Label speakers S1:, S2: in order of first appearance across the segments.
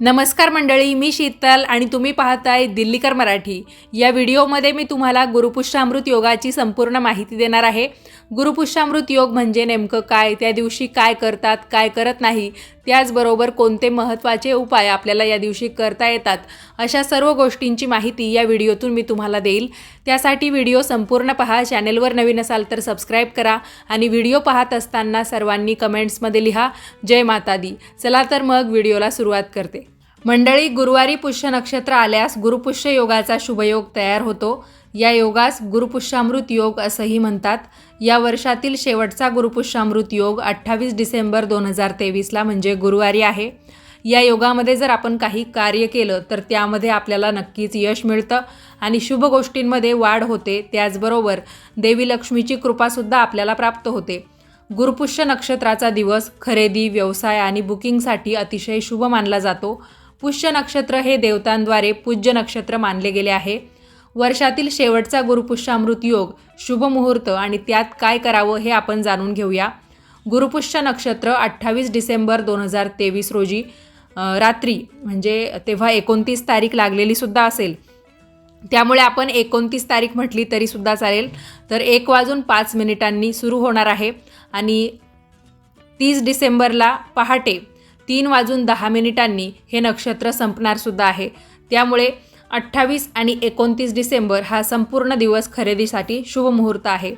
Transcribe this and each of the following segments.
S1: नमस्कार मंडळी मी शीतल आणि तुम्ही पाहताय दिल्लीकर मराठी. या व्हिडिओमध्ये मी तुम्हाला गुरुपुष्यामृत योगाची संपूर्ण माहिती देणार आहे. गुरुपुष्यामृत योग म्हणजे नेमकं काय? त्या दिवशी काय करतात काय करत नाही? त्याचबरोबर कोणते महत्त्वाचे उपाय आपल्याला या दिवशी करता येतात अशा सर्व गोष्टींची माहिती या व्हिडिओतून मी तुम्हाला देईल. त्यासाठी व्हिडिओ संपूर्ण पहा चॅनेलवर नवीन असाल तर सबस्क्राईब करा आणि व्हिडिओ पाहत असताना सर्वांनी कमेंट्समध्ये लिहा जय माता दी चला तर मग व्हिडिओला सुरुवात करते. मंडळी गुरुवारी पुष्य नक्षत्र आल्यास गुरुपुष्य योगाचा शुभयोग तयार होतो. या योगास गुरुपुष्यामृत योग असंही म्हणतात. या वर्षातील शेवटचा गुरुपुष्यामृत योग अठ्ठावीस डिसेंबर दोन हजार तेवीसला म्हणजे गुरुवारी आहे. या योगामध्ये जर आपण काही कार्य केलं तर त्यामध्ये आपल्याला नक्कीच यश मिळतं आणि शुभ गोष्टींमध्ये वाढ होते. त्याचबरोबर देवी लक्ष्मीची कृपासुद्धा आपल्याला प्राप्त होते. गुरुपुष्य नक्षत्राचा दिवस खरेदी व्यवसाय आणि बुकिंगसाठी अतिशय शुभ मानला जातो. पुष्य नक्षत्र हे देवतांद्वारे पूज्य नक्षत्र मानले गेले आहे. वर्षातील शेवटचा गुरुपुष्यामृत योग शुभ मुहूर्त आणि त्यात काय करावं हे आपण जाणून घेऊया. गुरुपुष्य नक्षत्र अठ्ठावीस डिसेंबर दोन हजार तेवीस रोजी रात्री म्हणजे तेव्हा एकोणतीस तारीख लागलेली सुद्धा असेल. त्यामुळे आपण एकोणतीस तारीख म्हटली तरीसुद्धा चालेल. तर एक वाजून पाच मिनिटांनी सुरू होणार आहे आणि तीस डिसेंबरला पहाटे तीन वाजून दहा मिनिटांनी हे नक्षत्र संपणारसुद्धा आहे. त्यामुळे अठ्ठावीस आणि एकोणतीस डिसेंबर हा संपूर्ण दिवस खरेदीसाठी शुभ मुहूर्त आहे.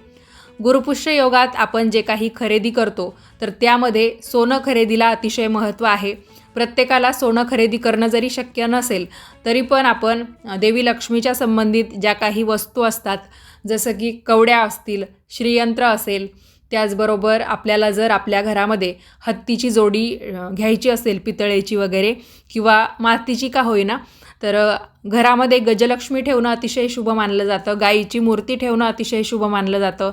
S1: गुरुपुष्य योगात आपण जे काही खरेदी करतो तर त्यामध्ये सोनं खरेदीला अतिशय महत्त्व आहे. प्रत्येकाला सोनं खरेदी करणं जरी शक्य नसेल तरी पण आपण देवी लक्ष्मीच्या संबंधित ज्या काही वस्तू असतात जसं की कवड्या असतील श्रीयंत्र असेल त्याचबरोबर आपल्याला जर आपल्या घरामध्ये हत्तीची जोडी घ्यायची असेल पितळेची वगैरे किंवा मातीची का होईना तर घरामध्ये गजलक्ष्मी ठेवणं अतिशय शुभ मानलं जातं. गाईची मूर्ती ठेवणं अतिशय शुभ मानलं जातं.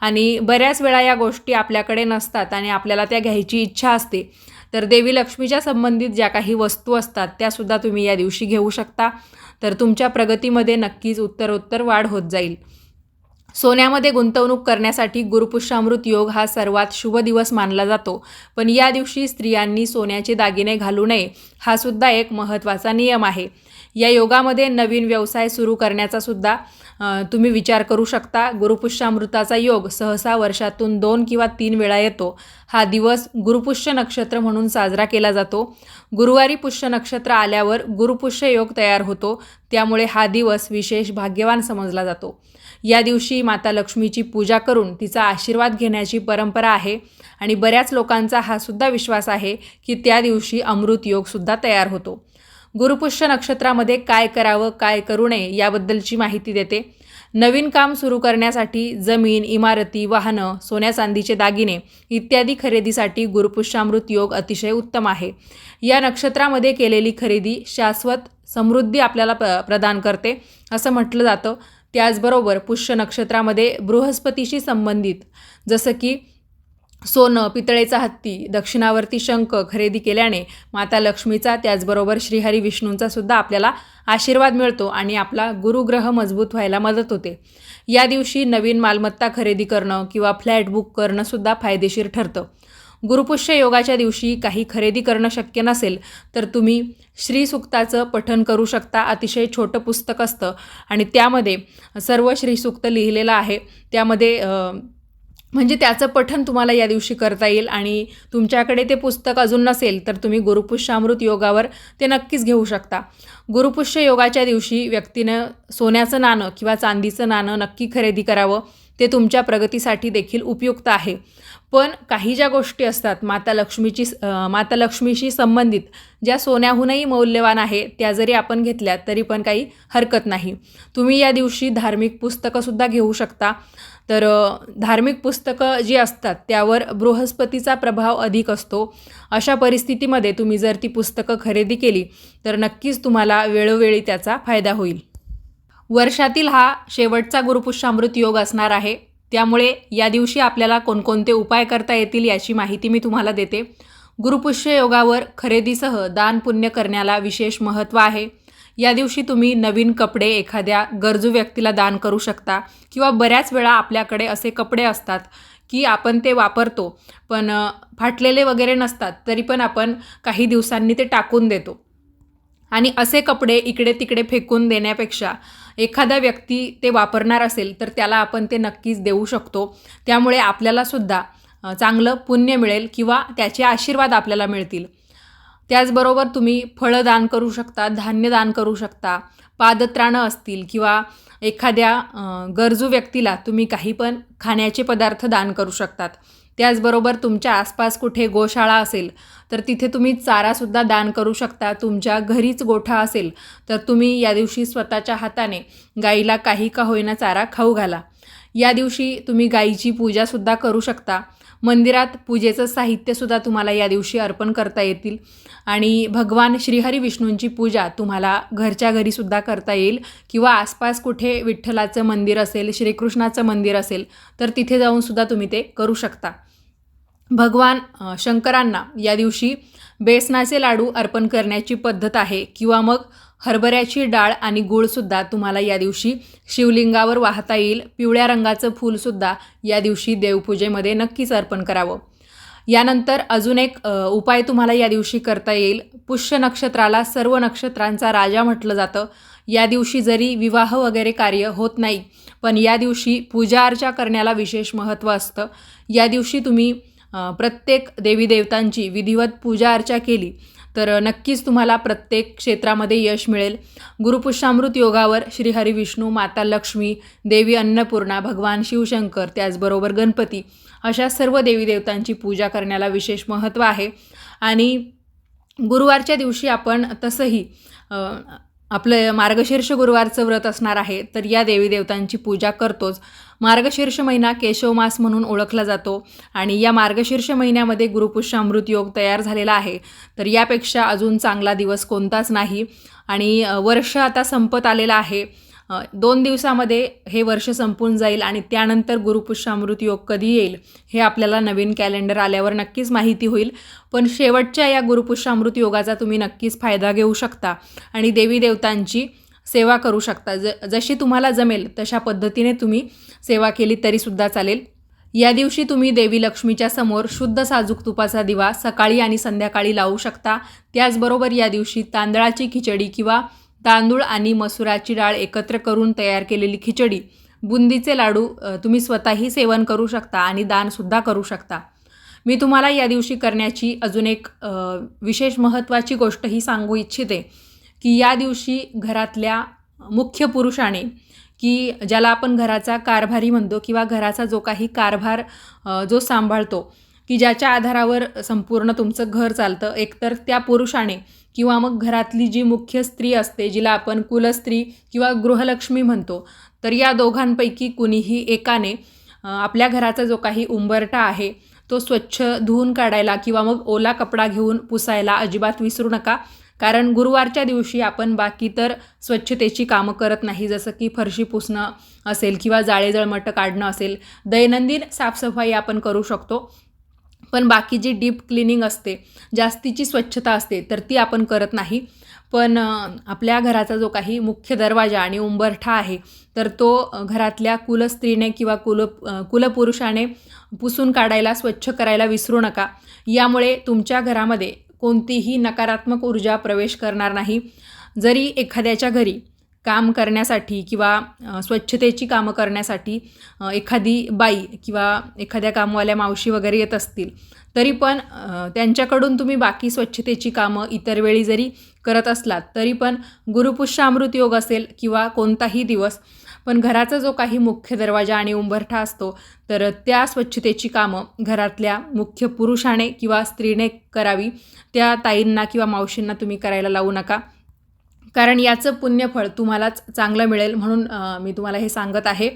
S1: आणि बऱ्याच वेळा या गोष्टी आपल्याकडे नसतात आणि आपल्याला त्या घ्यायची इच्छा असते. तर देवी लक्ष्मीच्या संबंधित ज्या काही वस्तू असतात त्यासुद्धा तुम्ही या दिवशी घेऊ शकता. तर तुमच्या प्रगतीमध्ये नक्कीच उत्तरोत्तर वाढ होत जाईल. सोन्यामध्ये गुंतवणूक करण्यासाठी गुरुपुष्यामृत योग हा सर्वात शुभ दिवस मानला जातो. पण या दिवशी स्त्रियांनी सोन्याचे दागिने घालू नये हा सुद्धा एक महत्त्वाचा नियम आहे. या योगामध्ये नवीन व्यवसाय सुरू करण्याचा सुद्धा तुम्ही विचार करू शकता. गुरुपुष्यामृताचा योग सहसा वर्षातून दोन किंवा तीन वेळा येतो. हा दिवस गुरुपुष्य नक्षत्र म्हणून साजरा केला जातो. गुरुवारी पुष्य नक्षत्र आल्यावर गुरुपुष्य योग तयार होतो. त्यामुळे हा दिवस विशेष भाग्यवान समजला जातो. या दिवशी माता लक्ष्मीची पूजा करून तिचा आशीर्वाद घेण्याची परंपरा आहे आणि बऱ्याच लोकांचा हा सुद्धा विश्वास आहे की त्या दिवशी अमृत योगसुद्धा तयार होतो. गुरुपुष्य नक्षत्रामध्ये काय करावं काय करू नये याबद्दलची माहिती देते. नवीन काम सुरू करण्यासाठी जमीन इमारती वाहनं सोन्या चांदीचे दागिने इत्यादी खरेदीसाठी गुरुपुष्यामृत योग अतिशय उत्तम आहे. या नक्षत्रामध्ये केलेली खरेदी शाश्वत समृद्धी आपल्याला प प्रदान करते असं म्हटलं जातं. त्याचबरोबर पुष्य नक्षत्रामध्ये बृहस्पतीशी संबंधित जसं की सोनं पितळेचा हत्ती दक्षिणावर्ती शंख खरेदी केल्याने माता लक्ष्मीचा त्याचबरोबर श्रीहरी विष्णूंचा सुद्धा आपल्याला आशीर्वाद मिळतो आणि आपला गुरुग्रह मजबूत व्हायला मदत होते. या दिवशी नवीन मालमत्ता खरेदी करणं किंवा फ्लॅट बुक करणंसुद्धा फायदेशीर ठरतं. गुरुपुष्य योगाच्या दिवशी काही खरेदी करणं शक्य नसेल तर तुम्ही श्रीसुक्ताचं पठन करू शकता. अतिशय छोटं पुस्तक असतं आणि त्यामध्ये सर्व श्रीसुक्त लिहिलेलं आहे. त्यामध्ये म्हणजे त्याचं पठन तुम्हाला या दिवशी करता येईल आणि तुमच्याकडे ते पुस्तक अजून नसेल तर तुम्ही गुरुपुष्यामृत योगावर ते नक्कीच घेऊ शकता. गुरुपुष्य योगाच्या दिवशी व्यक्तीनं सोन्याचं नाणं किंवा चांदीचं नाणं नक्की खरेदी करावं. ते तुमच्या प्रगतीसाठी देखील उपयुक्त आहे. पण काही ज्या गोष्टी असतात माता लक्ष्मीची माता लक्ष्मीशी संबंधित ज्या सोन्याहूनही मौल्यवान आहे त्या जरी आपण घेतल्या तरी पण काही हरकत नाही. तुम्ही या दिवशी धार्मिक पुस्तकंसुद्धा घेऊ शकता. तर धार्मिक पुस्तकं जी असतात त्यावर बृहस्पतीचा प्रभाव अधिक असतो. अशा परिस्थितीमध्ये तुम्ही जर ती पुस्तकं खरेदी केली तर नक्कीच तुम्हाला वेळोवेळी त्याचा फायदा होईल. वर्षातील हा शेवटचा गुरुपुष्यामृत योग असणार आहे. त्यामुळे या दिवशी आपल्याला कोणकोणते उपाय करता येतील याची माहिती मी तुम्हाला देते. गुरुपुष्य योगावर खरेदीसह दान पुण्य करण्याला विशेष महत्त्व आहे. या दिवशी तुम्ही नवीन कपडे एखाद्या गरजू व्यक्तीला दान करू शकता किंवा बऱ्याच वेळा आपल्याकडे असे कपडे असतात की आपण ते वापरतो पण फाटलेले वगैरे नसतात तरी पण आपण काही दिवसांनी ते टाकून देतो. आणि असे कपडे इकडे तिकडे फेकून देण्यापेक्षा एखादा व्यक्ती ते वापरणार असेल तर त्याला आपण ते नक्कीच देऊ शकतो. त्यामुळे आपल्यालासुद्धा चांगलं पुण्य मिळेल किंवा त्याचे आशीर्वाद आपल्याला मिळतील. त्याचबरोबर तुम्ही फळं दान करू शकता धान्य दान करू शकता पादत्राणं असतील किंवा एखाद्या गरजू व्यक्तीला तुम्ही काही पण खाण्याचे पदार्थ दान करू शकतात. त्याचबरोबर तुमच्या आसपास कुठे गोशाळा असेल तर तिथे तुम्ही चारासुद्धा दान करू शकता तुमच्या घरीच गोठा असेल तर तुम्ही या दिवशी स्वतःच्या हाताने गाईला काही का होईना चारा खाऊ घाला. या दिवशी तुम्ही गाईची पूजासुद्धा करू शकता. मंदिरात पूजेचं साहित्यसुद्धा तुम्हाला या दिवशी अर्पण करता येतील आणि भगवान श्रीहरी विष्णूंची पूजा तुम्हाला घरच्या घरीसुद्धा करता येईल किंवा आसपास कुठे विठ्ठलाचं मंदिर असेल श्रीकृष्णाचं मंदिर असेल तर तिथे जाऊनसुद्धा तुम्ही ते करू शकता. भगवान शंकरांना या दिवशी बेसनाचे लाडू अर्पण करण्याची पद्धत आहे किंवा मग हरभऱ्याची डाळ आणि गुळसुद्धा तुम्हाला या दिवशी शिवलिंगावर वाहता येईल. पिवळ्या रंगाचं फूलसुद्धा या दिवशी देवपूजेमध्ये नक्कीच अर्पण करावं. यानंतर अजून एक उपाय तुम्हाला या दिवशी करता येईल. पुष्य नक्षत्राला सर्व नक्षत्रांचा राजा म्हटलं जातं. या दिवशी जरी विवाह वगैरे कार्य होत नाही पण या दिवशी पूजा अर्चा करण्याला विशेष महत्त्व असतं. या दिवशी तुम्ही प्रत्येक देवी देवतांची विधिवत पूजा अर्चा केली तर नक्कीच तुम्हाला प्रत्येक क्षेत्रामध्ये यश मिळेल. गुरुपुष्यामृत योगावर श्रीहरी विष्णू माता लक्ष्मी देवी अन्नपूर्णा भगवान शिवशंकर त्याचबरोबर गणपती अशा सर्व देवी देवतांची पूजा करण्याला विशेष महत्त्व आहे. आणि गुरुवारच्या दिवशी आपण तसंही आपलं मार्गशीर्ष गुरुवारचं व्रत असणार आहे तर या देवी देवतांची पूजा करतोच. मार्गशीर्ष महिना केशव मास म्हणून ओळखला जातो आणि या मार्गशीर्ष महिन्यामध्ये गुरुपुष्यामृत योग तयार झालेला आहे. तर यापेक्षा अजून चांगला दिवस कोणताच नाही. आणि वर्ष आता संपत आलेलं आहे. दोन दिवसामध्ये हे वर्ष संपून जाईल आणि त्यानंतर गुरुपुष्यामृत योग कधी येईल हे आपल्याला नवीन कॅलेंडर आल्यावर नक्कीच माहिती होईल. पण शेवटच्या या गुरुपुष्यामृत योगाचा तुम्ही नक्कीच फायदा घेऊ शकता आणि देवी देवतांची सेवा करू शकता. ज जशी तुम्हाला जमेल तशा पद्धतीने तुम्ही सेवा केली तरीसुद्धा चालेल. या दिवशी तुम्ही देवी लक्ष्मीच्या समोर शुद्ध साजूक तुपाचा दिवा सकाळी आणि संध्याकाळी लावू शकता. त्याचबरोबर या दिवशी तांदळाची खिचडी किंवा तांदूळ आणि मसुराची डाळ एकत्र करून तयार केलेली खिचडी बुंदीचे लाडू तुम्ही स्वतःही सेवन करू शकता आणि दानसुद्धा करू शकता. मी तुम्हाला या दिवशी करण्याची अजून एक विशेष महत्त्वाची गोष्ट ही सांगू इच्छिते की या दिवशी घरातल्या मुख्य पुरुषाने की ज्याला आपण घराचा कारभारी म्हणतो किंवा घराचा जो काही कारभार जो सांभाळतो की ज्याच्या आधारावर संपूर्ण तुमचं घर चालतं. एकतर त्या पुरुषाने किंवा मग घरातली जी मुख्य स्त्री असते जिला आपण कुलस्त्री किंवा गृहलक्ष्मी म्हणतो तर या दोघांपैकी कुणीही एकाने आपल्या घराचा जो काही उंबरटा आहे तो स्वच्छ धुवून काढायला किंवा मग ओला कपडा घेऊन पुसायला अजिबात विसरू नका. कारण गुरुवारच्या दिवशी आपण बाकी तर स्वच्छतेची कामं करत नाही जसं की फरशी पुसणं असेल किंवा जाळेजळमटं काढणं असेल. दैनंदिन साफसफाई आपण करू शकतो. पण बाकी जी डीप क्लिनिंग असते जास्तीची स्वच्छता असते तर ती आपण करत नाही. पण आपल्या घराचा जो काही मुख्य दरवाजा आणि उंबरठा आहे तर तो घरातल्या कुलस्त्रीने किंवा कुल कुलपुरुषाने पुसून काढायला स्वच्छ करायला विसरू नका. यामुळे तुमच्या घरामध्ये कोणतीही नकारात्मक ऊर्जा प्रवेश करणार नाही. जरी एखाद्याच्या घरी काम करण्यासाठी किंवा स्वच्छतेची कामं करण्यासाठी एखादी बाई किंवा एखाद्या कामवाल्या मावशी वगैरे येत असतील तरी पण त्यांच्याकडून तुम्ही बाकी स्वच्छतेची कामं इतर वेळी जरी करत असलात तरी पण गुरुपुष्यामृत योग असेल किंवा कोणताही दिवस पण घराचा जो काही मुख्य दरवाजा आणि उंबरठा असतो तर त्या स्वच्छतेची कामं घरातल्या मुख्य पुरुषाने किंवा स्त्रीने करावी त्या ताईंना किंवा मावशींना तुम्ही करायला लावू नका. कारण याचं पुण्यफळ तुम्हालाच चांगलं मिळेल म्हणून मी तुम्हाला हे सांगत आहे.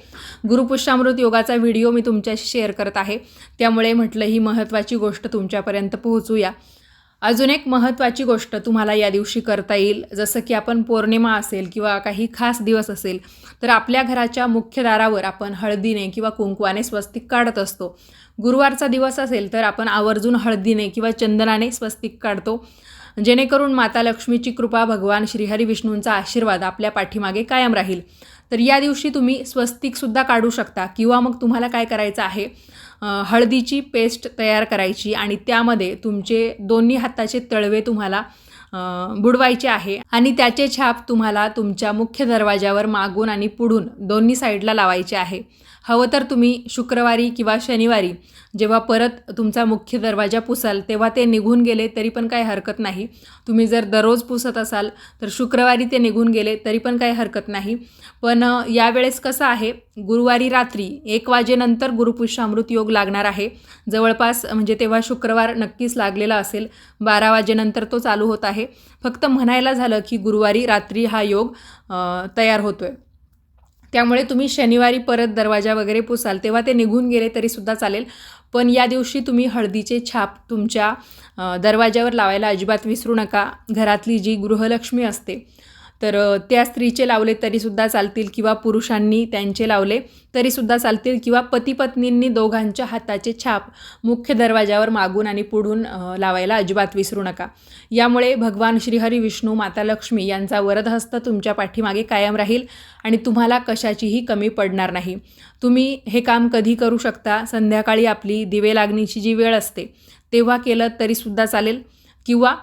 S1: गुरुपुष्यामृत योगाचा व्हिडिओ मी तुमच्याशी शेअर करत आहे. त्यामुळे म्हटलं ही महत्त्वाची गोष्ट तुमच्यापर्यंत पोहोचूया. अजून एक महत्त्वाची गोष्ट तुम्हाला या दिवशी करता येईल. जसं की आपण पौर्णिमा असेल किंवा काही खास दिवस असेल तर आपल्या घराच्या मुख्य दारावर आपण हळदीने किंवा कुंकवाने स्वस्तिक काढत असतो. गुरुवारचा दिवस असेल तर आपण आवर्जून हळदीने किंवा चंदनाने स्वस्तिक काढतो. जेणेकरून माता लक्ष्मीची कृपा भगवान श्रीहरी विष्णूंचा आशीर्वाद आपल्या पाठीमागे कायम राहील. तर या दिवशी तुम्ही स्वस्तिकसुद्धा काढू शकता किंवा मग तुम्हाला काय करायचं आहे हळदीची पेस्ट तयार करायची आणि त्यामध्ये तुमचे दोन्ही हाताचे तळवे तुम्हाला बुडवायचे आहे आणि त्याचे छाप तुम्हाला तुमच्या मुख्य दरवाजावर मागून आणि पुढून दोन्ही साईडला लावायचे आहे. हवं तर तुम्ही शुक्रवारी किंवा शनिवारी जेव्हा परत तुमचा मुख्य दरवाजा पुसाल तेव्हा ते निघून गेले तरी पण काही हरकत नाही. तुम्ही जर दररोज पुसत असाल तर शुक्रवारी ते निघून गेले तरी पण काही हरकत नाही. पण यावेळेस कसं आहे गुरुवारी रात्री एक वाजेनंतर गुरुपुष्यामृत योग लागणार आहे. जवळपास म्हणजे तेव्हा शुक्रवार नक्कीच लागलेला असेल. बारा वाजेनंतर तो चालू होत आहे. फक्त म्हणायला झालं की गुरुवारी रात्री हा योग तयार होतो आहे त्यामुळे तुम्ही शनिवारी परत दरवाजा वगैरे पुसाल तेव्हा ते निघून गेले तरीसुद्धा चालेल. पण या दिवशी तुम्ही हळदीचे छाप तुमच्या दरवाजावर लावायला अजिबात विसरू नका. घरातली जी गृहलक्ष्मी असते तर त्या स्त्रीचे लावले तरीसुद्धा चालतील किंवा पुरुषांनी त्यांचे लावले तरीसुद्धा चालतील किंवा पतीपत्नींनी दोघांच्या हाताचे छाप मुख्य दरवाजावर मागून आणि पुढून लावायला अजिबात विसरू नका. यामुळे भगवान श्रीहरी विष्णू माता लक्ष्मी यांचा वरदहस्त तुमच्या पाठीमागे कायम राहील आणि तुम्हाला कशाचीही कमी पडणार नाही. तुम्ही हे काम कधी करू शकता? संध्याकाळी आपली दिवे लागणीची जी वेळ असते तेव्हा केलं तरीसुद्धा चालेल. किंवा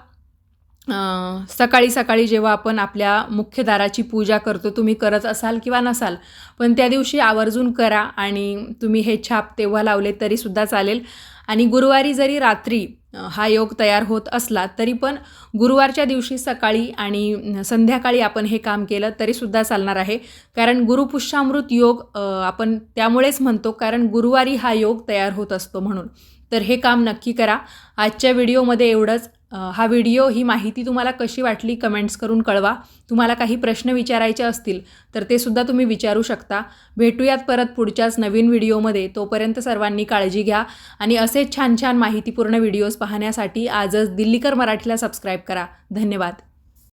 S1: सकाळी सकाळी जेव्हा आपण आपल्या मुख्य दाराची पूजा करतो तुम्ही करत असाल किंवा नसाल पण त्या दिवशी आवर्जून करा आणि तुम्ही हे छाप तेव्हा लावले तरीसुद्धा चालेल. आणि गुरुवारी जरी रात्री हा योग तयार होत असला तरी पण गुरुवारच्या दिवशी सकाळी आणि संध्याकाळी आपण हे काम केलं तरीसुद्धा चालणार आहे. कारण गुरुपुष्यामृत योग आपण त्यामुळेच म्हणतो कारण गुरुवारी हा योग तयार होत असतो म्हणून. तर हे काम नक्की करा. आजच्या व्हिडिओमध्ये एवढंच. हा व्हिडिओ ही माहिती तुम्हाला कशी वाटली कमेंट्स करून कळवा. तुम्हाला काही प्रश्न विचारायचे असतील तर ते सुद्धा तुम्ही विचारू शकता. भेटूयात परत पुढच्याच नवीन व्हिडिओमध्ये. तोपर्यंत सर्वांनी काळजी घ्या. आणि असे असेच छान छान माहितीपूर्ण व्हिडिओज पाहण्यासाठी आजच दिल्लीकर मराठीला सबस्क्राईब करा. धन्यवाद.